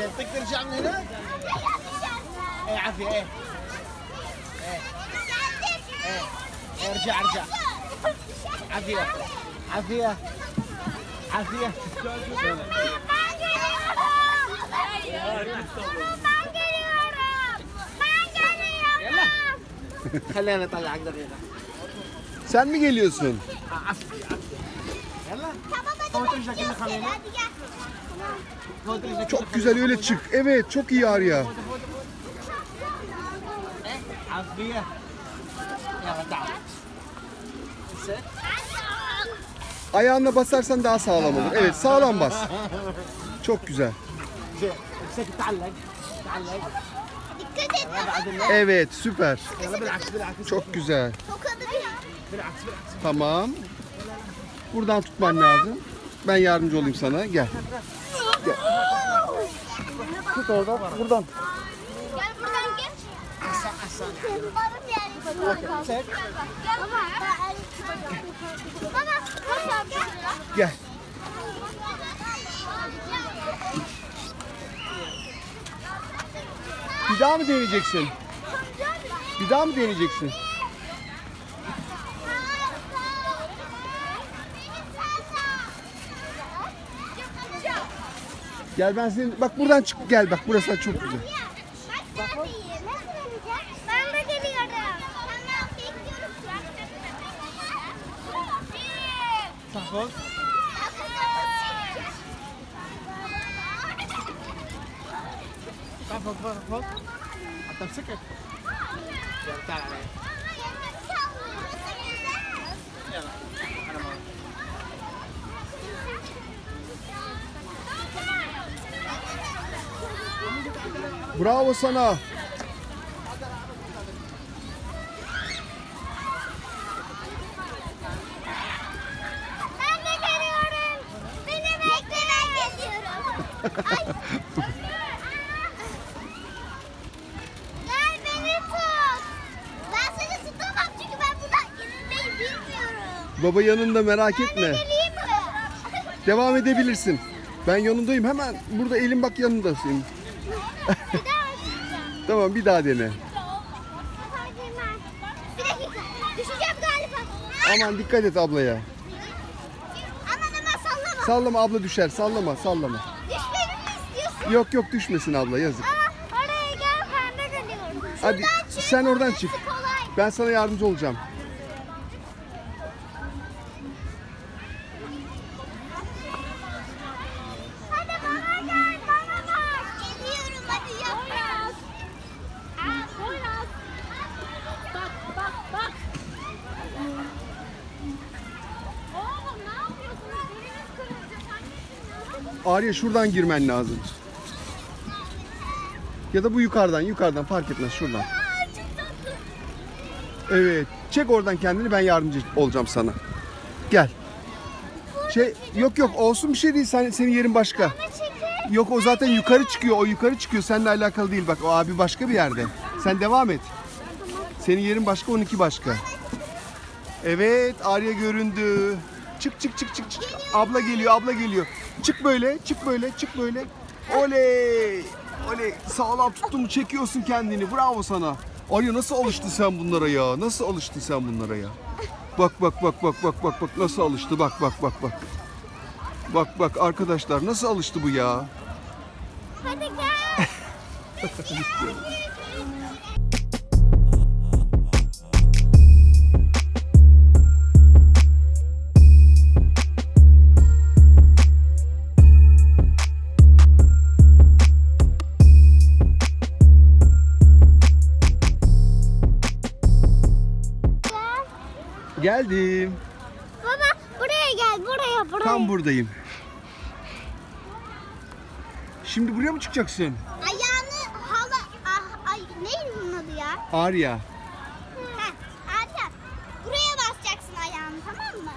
زين بدك ترجع من هنا؟ ايه عافية ايه ايه ايه إيه، ارجع ارجع عافية عافية عافية يلا خلينا نطلعك دقيقة Sen mi geliyorsun? عافية عافية يلا فوت رجلك اللي خلينا فوت رجلك Çok güzel öyle çık. Evet çok iyi Arya. Ayağına basarsan daha sağlam olur. Evet sağlam bas. Çok güzel. Evet süper. Çok güzel. Tamam. Buradan tutman lazım. Ben yardımcı olayım sana. Gel. Tut oradan, buradan. Gel buradan geç. Aşağı aşağı. Varım yani. Baba, gel. Baba, baba gel. Gel. Bir daha mı deneyeceksin? Bir daha mı deneyeceksin? Gel ben senin bak buradan çık gel bak burası çok güzel. Bak, ben de geliyorum. Tamam, Bak bak bak. Hatta sıkı. Gel tane. Yalla. Bravo sana. Ben de geliyorum. Beni bekle ben geliyorum. Ay. Gel beni tut. Ben seni tutamam çünkü ben buradan inmeyi bilmiyorum. Baba yanında merak etme. Geleyim mi? Devam edebilirsin. Ben yanındayım. Hemen burada elim bak yanında senin. Tamam bir daha dene. Bir dakika. Düşeceğim galiba. Aman dikkat et ablaya. Aman aman sallama. Sallama abla düşer. Sallama sallama. Düşmemi mi istiyorsun? Yok yok düşmesin abla yazık. Aa, oraya gel ben de geliyorum. Hadi Şuradan çık, sen oradan çık. Kolay. Ben sana yardımcı olacağım. Hadi bana gel, bana bak. Geliyorum hadi yaprak. Aa, Poyraz. Bak, bak, bak. Oğlum ne yapıyorsunuz? Biriniz Arya şuradan girmen lazım. Ya da bu yukarıdan yukarıdan fark etmez şuradan. Evet. Çek oradan kendini ben yardımcı olacağım sana. Gel. Şey yok yok olsun bir şey değil. Sen, senin yerin başka. Yok o zaten yukarı çıkıyor. O yukarı çıkıyor. Seninle alakalı değil. Bak o abi başka bir yerde. Sen devam et. Senin yerin başka, onunki başka. Evet, Arya göründü. Çık çık çık çık çık. Abla geliyor, abla geliyor. Çık böyle, çık böyle, çık böyle. Oley! Oley! Sağlam tuttun mu çekiyorsun kendini. Bravo sana. Arya nasıl alıştın sen bunlara ya? Nasıl alıştın sen bunlara ya? Bak bak bak bak bak bak bak nasıl alıştı bak bak bak bak. Bak bak arkadaşlar nasıl alıştı bu ya? Hadi gel. Geldim. Baba buraya gel, buraya, buraya. Tam buradayım. Şimdi buraya mı çıkacaksın? Ayağını hala... Ah, ay, neydi bunun adı ya? Arya. Heh, Arya. Buraya basacaksın ayağını tamam mı?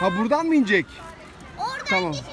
Baba. Ha buradan mı inecek? Oradan Tamam. geçeceksin.